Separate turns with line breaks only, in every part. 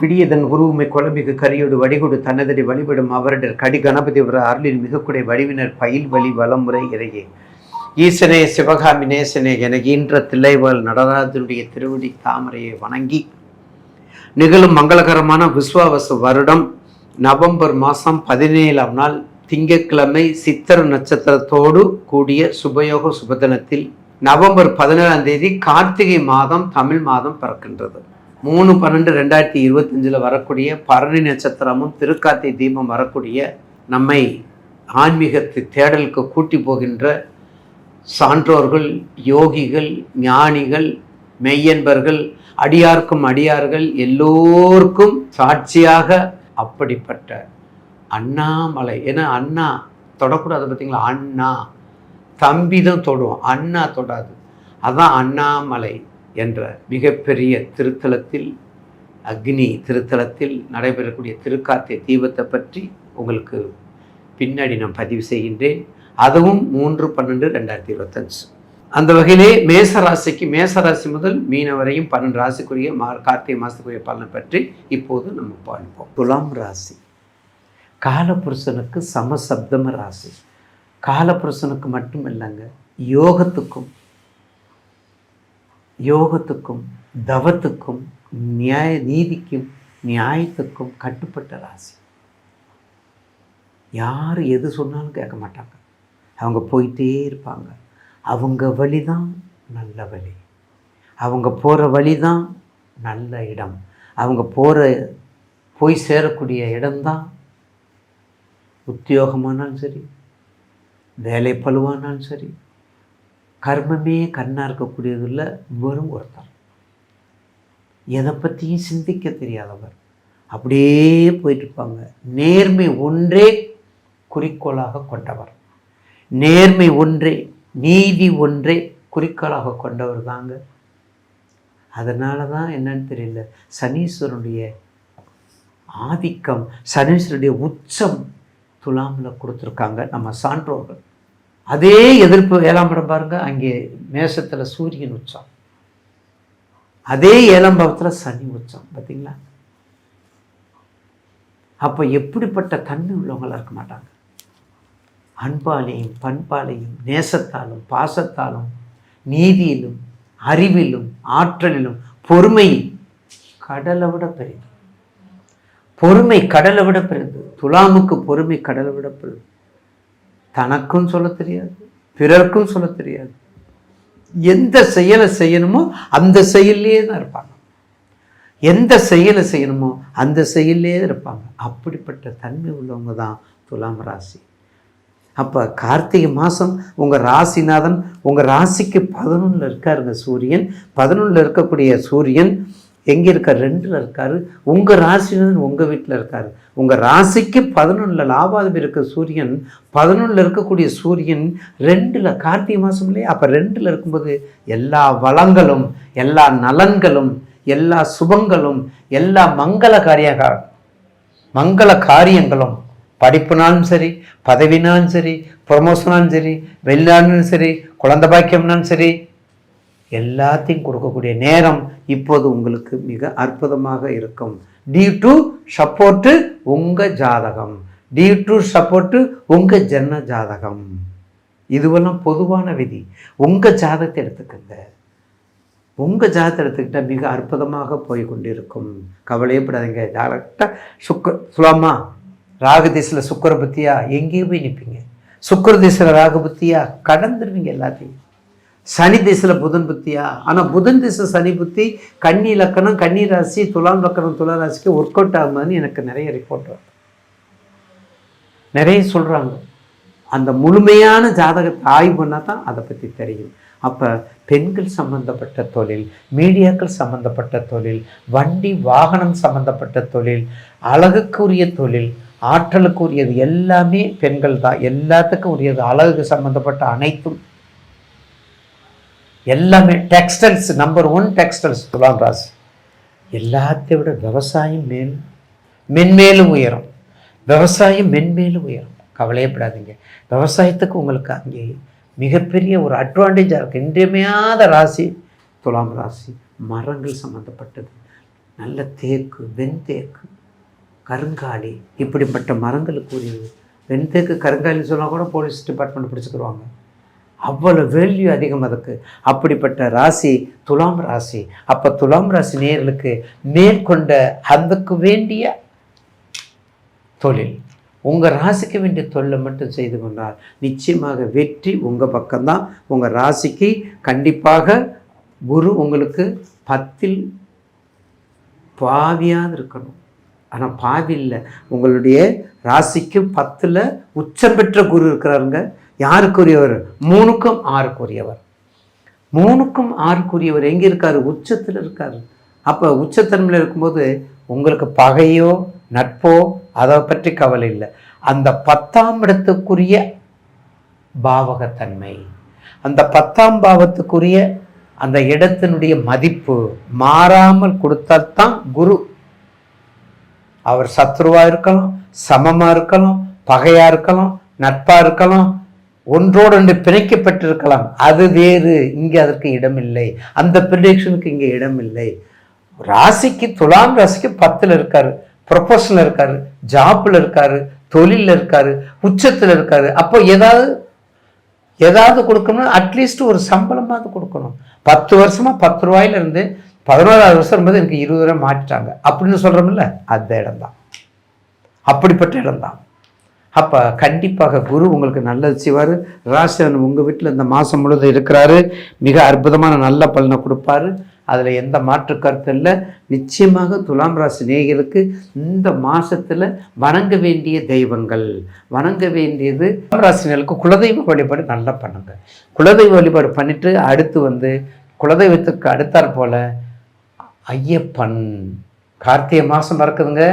பிடியதன் உருவுமை குழம்பிக்கு கரியோடு வடிகொடு தன்னதடி வழிபடும் அவரிடர் கடி கணபதி வர அருளின் மிகக்குடை வடிவினர் பயில் வழி வளமுறை இறையே. ஈசனே சிவகாமி நேசனே என ஈன்ற தில்லைவாள் நடராஜனுடைய திருவடி தாமரையை வணங்கி. நிகழும் மங்களகரமான விஸ்வாவச வருடம் நவம்பர் மாதம் பதினேழாம் நாள் திங்கட்கிழமை சித்திர நட்சத்திரத்தோடு கூடிய சுபயோக சுபதினத்தில் நவம்பர் பதினேழாம் தேதி கார்த்திகை மாதம் தமிழ் மாதம் பிறக்கின்றது. மூணு பன்னெண்டு ரெண்டாயிரத்தி இருபத்தஞ்சில் வரக்கூடிய பரணி நட்சத்திரமும் திருக்காத்தி தீபம் வரக்கூடிய நம்மை ஆன்மீகத்தை தேடலுக்கு கூட்டி போகின்ற சான்றோர்கள் யோகிகள் ஞானிகள் மெய்யன்பர்கள் அடியார்க்கும் அடியார்கள் எல்லோருக்கும் சாட்சியாக அப்படிப்பட்ட அண்ணாமலை. ஏன்னா அண்ணா தொடக்கூடாது பார்த்தீங்களா? அண்ணா. தம்பி தான் தொடும் அண்ணா தொடாது. அதான் அண்ணாமலை. என்ற மிகப்பெரிய திருத்தலத்தில் அக்னி திருத்தலத்தில் நடைபெறக்கூடிய திருக்கார்த்திகை தீபத்தை பற்றி உங்களுக்கு பின்னாடி நான் பதிவு செய்கின்றேன். அதுவும் மூன்று பன்னெண்டு ரெண்டாயிரத்தி இருபத்தஞ்சு. அந்த வகையிலே மேச ராசிக்கு மேச ராசி முதல் மீன வரையும் பன்னெண்டு ராசிக்குரிய மா கார்த்திகை மாதத்துக்குரிய பலனை பற்றி இப்போது நம்ம பார்ப்போம். துலாம் ராசி. காலபுருஷனுக்கு சமசப்தம ராசி. காலபுருஷனுக்கு மட்டும் இல்லைங்க யோகத்துக்கும் யோகத்துக்கும் தவத்துக்கும் நியாய நீதிக்கும் நியாயத்துக்கும் கட்டுப்பட்ட ராசி. யார் எது சொன்னாலும் கேட்க மாட்டாங்க. அவங்க போயிட்டே இருப்பாங்க. அவங்க வழி தான் நல்ல வழி. அவங்க போகிற வழி தான் நல்ல இடம். அவங்க போகிற போய் சேரக்கூடிய இடம்தான் உத்தியோகமானாலும் சரி வேலை பழுவானாலும் சரி கர்மமே கண்ணாக இருக்கக்கூடியதில் வெறும் ஒருத்தர். எதை பற்றியும் சிந்திக்க தெரியாதவர். அப்படியே போயிட்டுருப்பாங்க. நேர்மை ஒன்றே குறிக்கோளாக கொண்டவர். நேர்மை ஒன்றே நீதி ஒன்றே குறிக்கோளாக கொண்டவர் தாங்க. அதனால தான் என்னன்னு தெரியல சனீஸ்வரனுடைய ஆதிக்கம் சனீஸ்வரனுடைய உச்சம் துலாமில் கொடுத்துருக்காங்க நம்ம சான்றோர்கள். அதே எதிர்ப்பு ஏழாம் படம் பாருங்க அங்கே மேசத்துல சூரியன் உச்சம். அதே ஏழாம் பாவத்தில் சனி உச்சம் பார்த்தீங்களா அப்போ எப்படிப்பட்ட தன்மை உள்ளவங்களா இருக்க மாட்டாங்க. அன்பாலேயும் பண்பாலேயும் நேசத்தாலும் பாசத்தாலும் நீதியிலும் அறிவிலும் ஆற்றலிலும் பொறுமை கடலை விட பெரியது. பொறுமை கடலை விட பெரியது. துலாமுக்கு பொறுமை கடலை விட பெரியது. தனக்கும் சொல்ல தெரியாது பிறருக்கும் சொல்ல தெரியாது. எந்த செயலை செய்யணுமோ அந்த செயல்லையே தான் இருப்பாங்க. எந்த செயலை செய்யணுமோ அந்த செயல்லே இருப்பாங்க. அப்படிப்பட்ட தன்மை உள்ளவங்க தான் துலாம் ராசி. அப்போ கார்த்திகை மாதம் உங்கள் ராசிநாதன் உங்கள் ராசிக்கு பதினொன்றில் இருக்காருங்க சூரியன். பதினொன்றில் இருக்கக்கூடிய சூரியன் எங்கே இருக்கார் ரெண்டில் இருக்கார் உங்கள் ராசிநாதன் உங்கள் வீட்டில் இருக்கார். உங்கள் ராசிக்கு பதினொன்றில் லாபாதம் இருக்க சூரியன் பதினொன்றில் இருக்கக்கூடிய சூரியன் ரெண்டில் கார்த்திகை மாதம் இல்லையா? அப்போ ரெண்டில் இருக்கும்போது எல்லா வளங்களும் எல்லா நலன்களும் எல்லா சுபங்களும் எல்லா மங்கள காரிய மங்கள காரியங்களும் படிப்புனாலும் சரி பதவினாலும் சரி ப்ரொமோஷனாலும் சரி வெளிநாடுனாலும் சரி குழந்தை பாக்கியம்னாலும் சரி எல்லாத்தையும் கொடுக்கக்கூடிய நேரம் இப்போது உங்களுக்கு மிக அற்புதமாக இருக்கும். டியூ டு சப்போர்ட்டு உங்கள் ஜாதகம். டியூ டு சப்போர்ட்டு உங்கள் ஜன்ன ஜாதகம். இதுவெல்லாம் பொதுவான விதி. உங்கள் ஜாதகத்தை எடுத்துக்கங்க. உங்கள் ஜாதகத்தை எடுத்துக்கிட்டால் மிக அற்புதமாக போய் கொண்டிருக்கும் கவலையப்படாதீங்க டேரக்டாக சுக்கர் சுலமா ராகு திசையில் சுக்கர பற்றியா எங்கேயோ போய் நிற்பீங்க சுக்கர திசையில் ராகு பற்றியா கடந்துருவீங்க எல்லாத்தையும். சனி திசையில் புதன் புத்தியா? ஆனால் புதன் திசை சனி புத்தி கன்னி லக்கணம் கன்னி ராசி துலாம் லக்கணம் துலா ராசிக்கு ஒர்க் அவுட் ஆகுதுன்னு எனக்கு நிறைய ரிப்போர்ட் வருது. நிறைய சொல்கிறாங்க அந்த முழுமையான ஜாதகத்தை ஆய்வு பண்ணால் தான் அதை பற்றி தெரியும். அப்போ பெண்கள் சம்பந்தப்பட்ட தொழில் மீடியாக்கள் சம்பந்தப்பட்ட தொழில் வண்டி வாகனம் சம்பந்தப்பட்ட தொழில் அழகுக்குரிய தொழில் ஆற்றலுக்கு உரியது எல்லாமே பெண்கள் தான் எல்லாத்துக்கும் உரியது. அழகுக்கு சம்மந்தப்பட்ட அனைத்தும் எல்லாமே டெக்ஸ்டைல்ஸ் நம்பர் ஒன் டெக்ஸ்டைல்ஸ் துலாம் ராசி எல்லாத்தையும் விட விவசாயம் மேல் மென்மேலும் உயரும். விவசாயம் மென்மேலும் உயரும். கவலையப்படாதீங்க. விவசாயத்துக்கு உங்களுக்கு அங்கே மிகப்பெரிய ஒரு அட்வான்டேஜாக இருக்குது இன்றியமையாத ராசி துலாம் ராசி. மரங்கள் சம்மந்தப்பட்டது நல்ல தேக்கு வெண்தேக்கு கருங்காலி. இப்படிப்பட்ட மரங்களுக்கு உரியது வெண்தேக்கு கருங்காலின்னு சொன்னால் கூட போலீஸ் டிபார்ட்மெண்ட் பிடிச்சிக்கிடுவாங்க அவ்வளோ வேல்யூ அதிகம் அதுக்கு. அப்படிப்பட்ட ராசி துலாம் ராசி. அப்போ துலாம் ராசி நேர்களுக்கு மேற்கொண்ட அதுக்கு வேண்டிய தொழில். உங்கள் ராசிக்கு வேண்டிய தொழிலை மட்டும் செய்து கொண்டால் நிச்சயமாக வெற்றி உங்கள் பக்கம்தான். உங்கள் ராசிக்கு கண்டிப்பாக குரு உங்களுக்கு பத்தில் பாவியாக இருக்கணும். ஆனால் பாவி இல்லை. உங்களுடைய ராசிக்கு பத்தில் உச்சம் பெற்ற குரு இருக்கிறாருங்க. யாருக்குரியவர்? மூணுக்கும் ஆறுக்குரியவர். மூணுக்கும் ஆறுக்குரியவர் எங்கே இருக்காரு? உச்சத்தில் இருக்கார். அப்போ உச்சத்தன்மையில் இருக்கும்போது உங்களுக்கு பகையோ நட்போ அதை பற்றி கவலை இல்லை. அந்த பத்தாம் இடத்துக்குரிய பாவகத்தன்மை அந்த பத்தாம் பாவத்துக்குரிய அந்த இடத்தினுடைய மதிப்பு மாறாமல் கொடுத்தால்தான் குரு. அவர் சத்ருவா இருக்கலாம் சமமா இருக்கலாம் பகையாக இருக்கலாம் நட்பா இருக்கலாம் ஒன்றோடொன்று பிணைக்கப்பட்டிருக்கலாம். அது வேறு. இங்கே அதற்கு இடமில்லை. அந்த ப்ரிடிக்ஷனுக்கு இங்கே இடமில்லை. ராசிக்கு துலாம் ராசிக்கு பத்தில் இருக்காரு. ப்ரொஃபஷனில் இருக்காரு. ஜாப்பில் இருக்காரு. தொழிலில் இருக்காரு. உச்சத்தில் இருக்காரு. அப்போ ஏதாவது ஏதாவது கொடுக்கணும்னா அட்லீஸ்ட் ஒரு சம்பளமாவது கொடுக்கணும். பத்து வருஷமாக பத்து ரூபாயிலிருந்து பதினோராவது வருஷம் இருக்கும்போது எனக்கு இருபது ரூபாய் மாட்டிட்டாங்க அப்படின்னு சொல்கிறோம்ல அந்த இடம்தான். அப்படிப்பட்ட இடம்தான். அப்போ கண்டிப்பாக குரு உங்களுக்கு நல்லது செய்வார். ராசியன் உங்கள் வீட்டில் இந்த மாதம் முழுவதும் இருக்கிறாரு. மிக அற்புதமான நல்ல பலனை கொடுப்பாரு. அதில் எந்த மாற்று கருத்து இல்லை. நிச்சயமாக துலாம் ராசி நேயர்களுக்கு இந்த மாதத்தில் வணங்க வேண்டிய தெய்வங்கள். வணங்க வேண்டியது துலாம் ராசினர்களுக்கு குலதெய்வ வழிபாடு நல்லா பண்ணுங்க குலதெய்வ வழிபாடு பண்ணிவிட்டு அடுத்து வந்து குலதெய்வத்துக்கு அடுத்தாற் போல் ஐயப்பன். கார்த்திகை மாதம் பறக்குதுங்க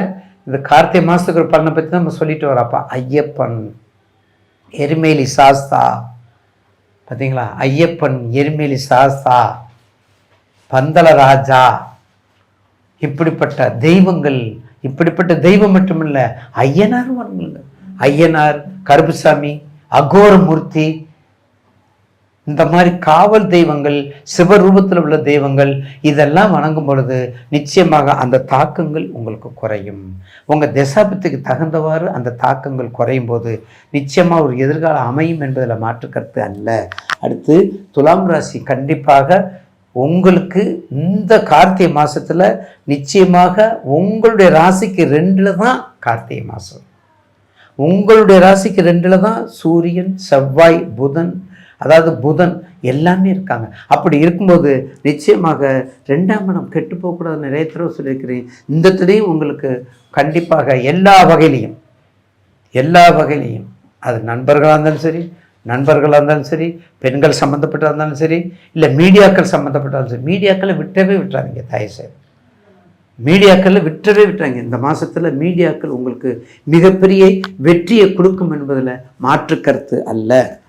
இந்த கார்த்திகை மாதத்துக்கு ஒரு பலனை பற்றி நம்ம சொல்லிட்டு வரப்பா ஐயப்பன் எருமேலி சாஸ்தா. பார்த்தீங்களா ஐயப்பன் எருமேலி சாஸ்தா பந்தல ராஜா இப்படிப்பட்ட தெய்வங்கள் இப்படிப்பட்ட தெய்வம் மட்டுமில்லை ஐயனாரும் வருங்க ஐயனார் கருப்புசாமி அகோரமூர்த்தி இந்த மாதிரி காவல் தெய்வங்கள் சிவரூபத்தில் உள்ள தெய்வங்கள் இதெல்லாம் வணங்கும் பொழுது நிச்சயமாக அந்த தாக்கங்கள் உங்களுக்கு குறையும். உங்கள் தசாபத்துக்கு தகுந்தவாறு அந்த தாக்கங்கள் குறையும் போது நிச்சயமாக ஒரு எதிர்காலம் அமையும் என்பதில் மாற்றுக்கருத்து அல்ல. அடுத்து துலாம் ராசி கண்டிப்பாக உங்களுக்கு இந்த கார்த்திகை மாதத்தில் நிச்சயமாக உங்களுடைய ராசிக்கு ரெண்டில் தான் கார்த்திகை மாதம் உங்களுடைய ராசிக்கு ரெண்டில் தான் சூரியன் செவ்வாய் புதன் அதாவது புதன் எல்லாமே இருக்காங்க. அப்படி இருக்கும்போது நிச்சயமாக ரெண்டாம் இடம் கெட்டு போகக்கூடாது நிறைய தடவை சொல்லியிருக்கிறேன். இந்த தடையும் உங்களுக்கு கண்டிப்பாக எல்லா வகையிலையும் எல்லா வகையிலையும் அது நண்பர்களாக இருந்தாலும் சரி நண்பர்களாக இருந்தாலும் சரி பெண்கள் சம்மந்தப்பட்டா இருந்தாலும் சரி இல்லை மீடியாக்கள் சம்மந்தப்பட்டாலும் சரி மீடியாக்களை விட்டவே விட்டுறாதீங்க தயவுசெய்து. மீடியாக்களில் விட்டுறவே விட்டுறாங்க இந்த மாதத்தில் மீடியாக்கள் உங்களுக்கு மிகப்பெரிய வெற்றியை கொடுக்கும் என்பதில் மாற்று கருத்து அல்ல.